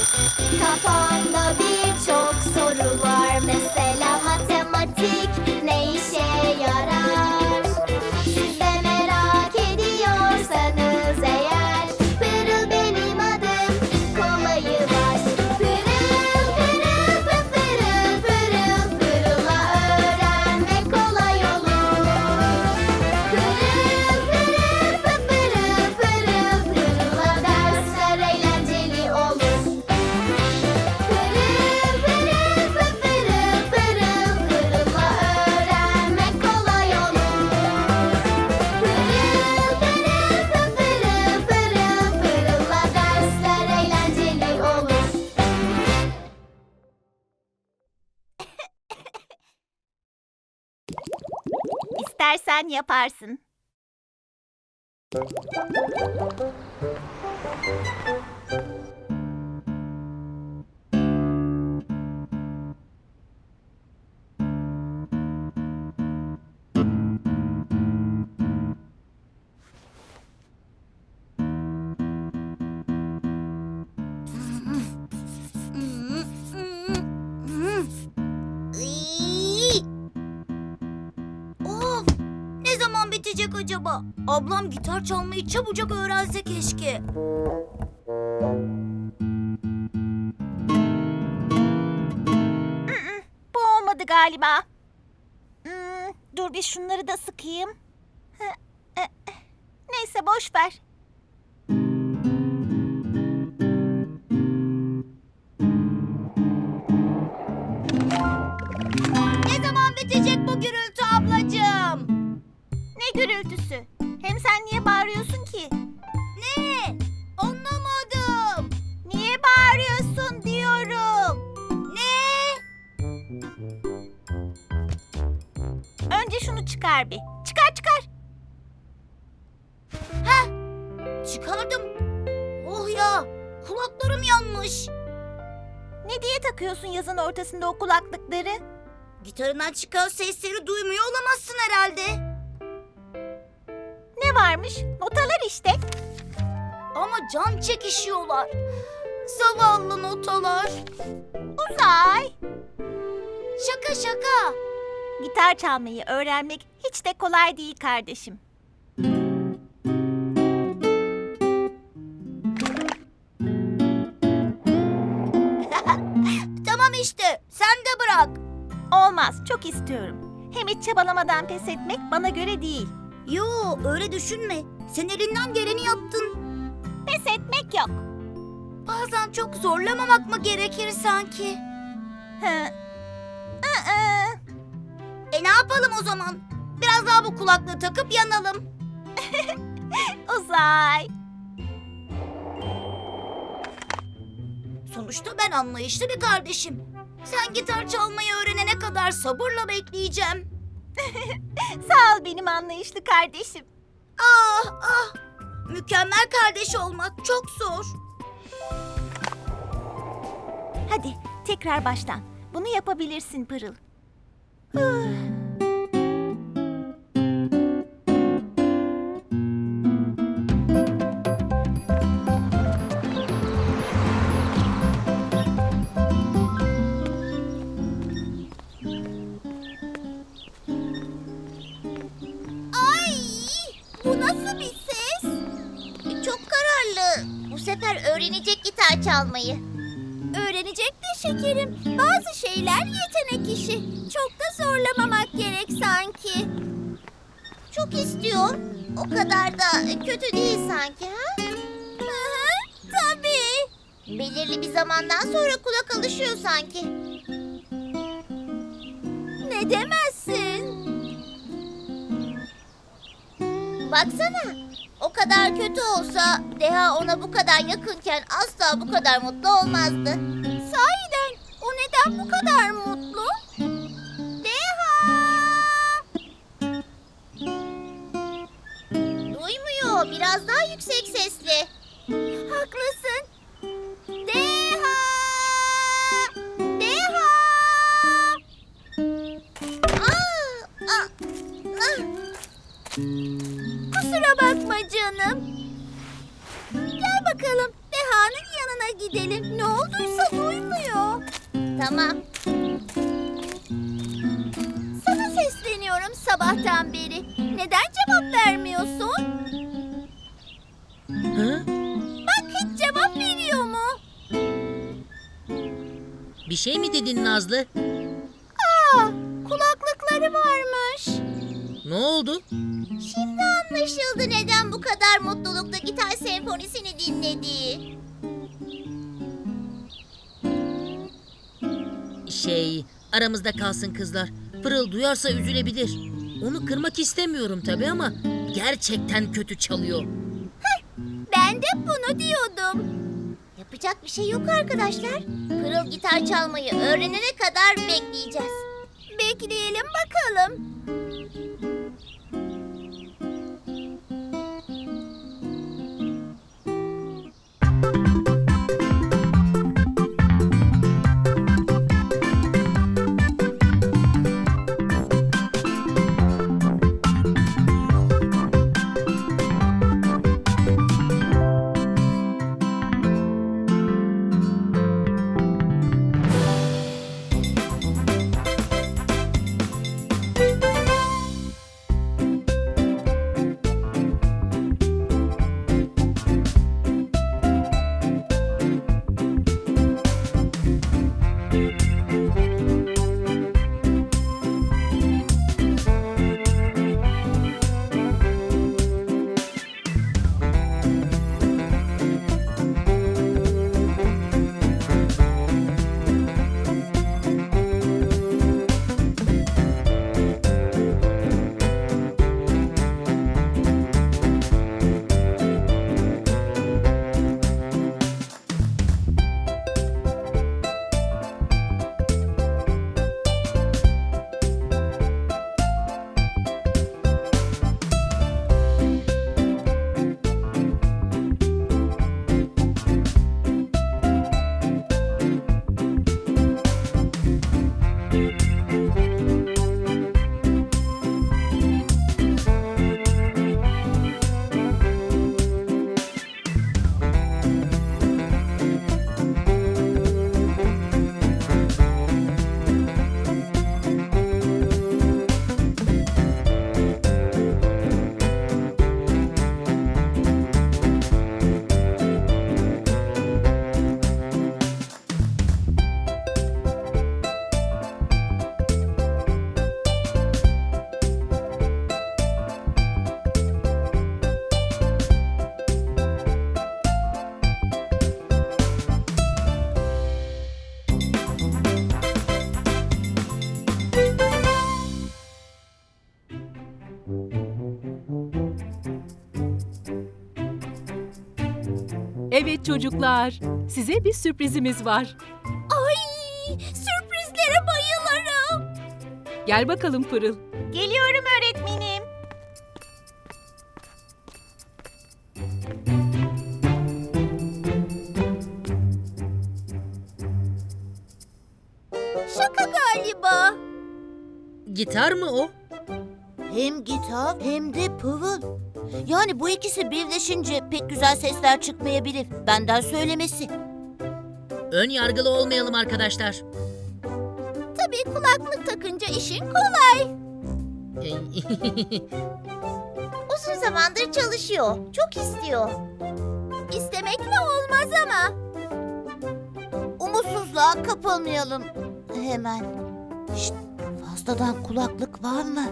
Cup on the beat. İstersen yaparsın. Ablam gitar çalmayı çabucak öğrense keşke. Bu olmadı galiba. Hmm, dur bir şunları da sıkayım. E, e. Neyse boş ver. Ne zaman bitecek bu gürültü ablacığım? Ne gürültüsü? Sen niye bağırıyorsun ki? Ne? Anlamadım. Niye bağırıyorsun diyorum. Ne? Önce şunu çıkar bir. Çıkar çıkar. Heh! Çıkardım. Oh ya! Kulaklarım yanmış. Ne diye takıyorsun yazın ortasında o kulaklıkları? Gitarından çıkan sesleri duymuyor olamazsın herhalde. Ne varmış? Notalar işte. Ama can çekişiyorlar. Zavallı notalar. Uzay. Şaka şaka. Gitar çalmayı öğrenmek hiç de kolay değil kardeşim. Tamam işte. Sen de bırak. Olmaz, çok istiyorum. Hem hiç çabalamadan pes etmek bana göre değil. Yo öyle düşünme. Sen elinden geleni yaptın. Pes etmek yok. Bazen çok zorlamamak mı gerekir sanki? Hı. Aa, E ne yapalım o zaman? Biraz daha bu kulaklığı takıp yanalım. uzay. Sonuçta ben anlayışlı bir kardeşim. Sen gitar çalmayı öğrenene kadar sabırla bekleyeceğim. Sağ ol benim anlayışlı kardeşim. Ah ah. Mükemmel kardeş olmak çok zor. Hadi tekrar baştan. Bunu yapabilirsin Pırıl. Ay! Nasıl bir ses? Çok kararlı. Bu sefer öğrenecek gitar çalmayı. Öğrenecek de şekerim. Bazı şeyler yetenek işi. Çok da zorlamamak gerek sanki. Çok istiyor. O kadar da kötü değil sanki ha? Hı, tabii. Belirli bir zamandan sonra kulak alışıyor sanki. Ne demezsin? Baksana. O kadar kötü olsa Deha ona bu kadar yakınken asla bu kadar mutlu olmazdı. Sahiden o neden bu kadar sabahtan beri. Neden cevap vermiyorsun? Hı? Bak hiç cevap veriyor mu? Bir şey mi dedin Nazlı? Aa, kulaklıkları varmış. Ne oldu? Şimdi anlaşıldı neden bu kadar mutlulukta gitar senfonisini dinlediği. Şey, aramızda kalsın kızlar. Pırıl duyarsa üzülebilir. Onu kırmak istemiyorum tabii ama gerçekten kötü çalıyor. Ben de bunu diyordum. Yapacak bir şey yok arkadaşlar. Pırıl gitar çalmayı öğrenene kadar bekleyeceğiz. Bekleyelim bakalım. Bye. Evet çocuklar, size bir sürprizimiz var. Ay, sürprizlere bayılırım. Gel bakalım Pırıl. Geliyorum öğretmenim. Şaka galiba. Gitar mı o? Hem gitar hem de pıvıl. Yani bu ikisi birleşince pek güzel sesler çıkmayabilir. Benden söylemesi. Ön yargılı olmayalım arkadaşlar. Tabii kulaklık takınca işin kolay. Uzun zamandır çalışıyor. Çok istiyor. İstemekle olmaz ama. Umutsuzluğa kapılmayalım hemen. Şşt, fazladan kulaklık var mı?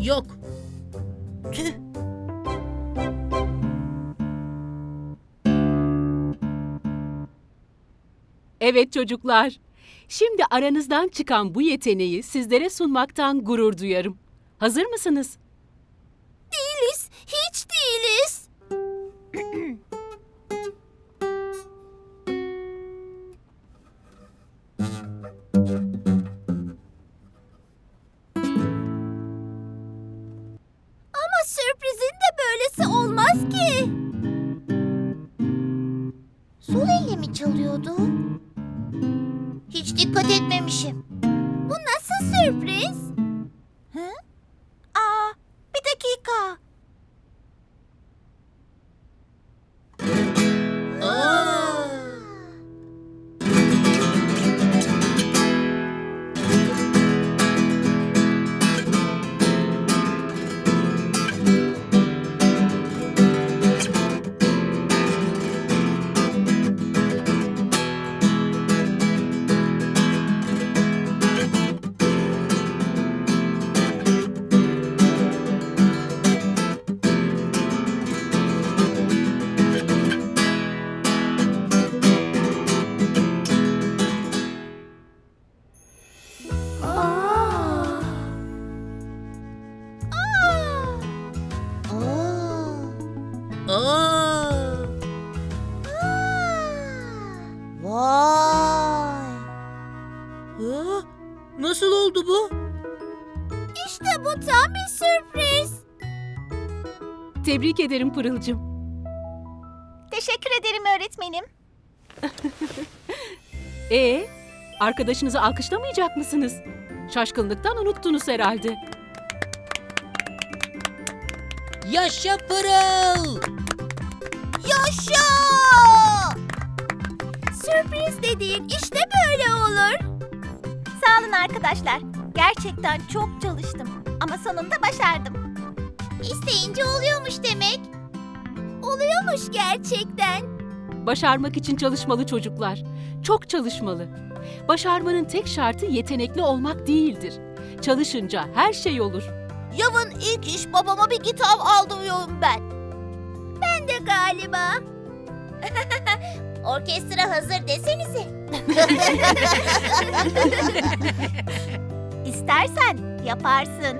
Yok. Tüh. Evet çocuklar, şimdi aranızdan çıkan bu yeteneği sizlere sunmaktan gurur duyarım. Hazır mısınız? Değiliz. Hiç değiliz. Sürpriz? Aa. Vay. Aa, nasıl oldu bu? İşte bu tam bir sürpriz. Tebrik ederim Pırıl'cığım. Teşekkür ederim öğretmenim. Ee, arkadaşınızı alkışlamayacak mısınız? Şaşkınlıktan unuttunuz herhalde. Yaşa Pırıl! Yaşa! Sürpriz dediğin işte böyle olur. Sağ olun arkadaşlar. Gerçekten çok çalıştım. Ama sonunda başardım. İsteyince oluyormuş demek. Oluyormuş gerçekten. Başarmak için çalışmalı çocuklar. Çok çalışmalı. Başarmanın tek şartı yetenekli olmak değildir. Çalışınca her şey olur. Yavın ilk iş babama bir kitap aldırıyorum. Ben de galiba. Orkestra hazır desenize. İstersen yaparsın.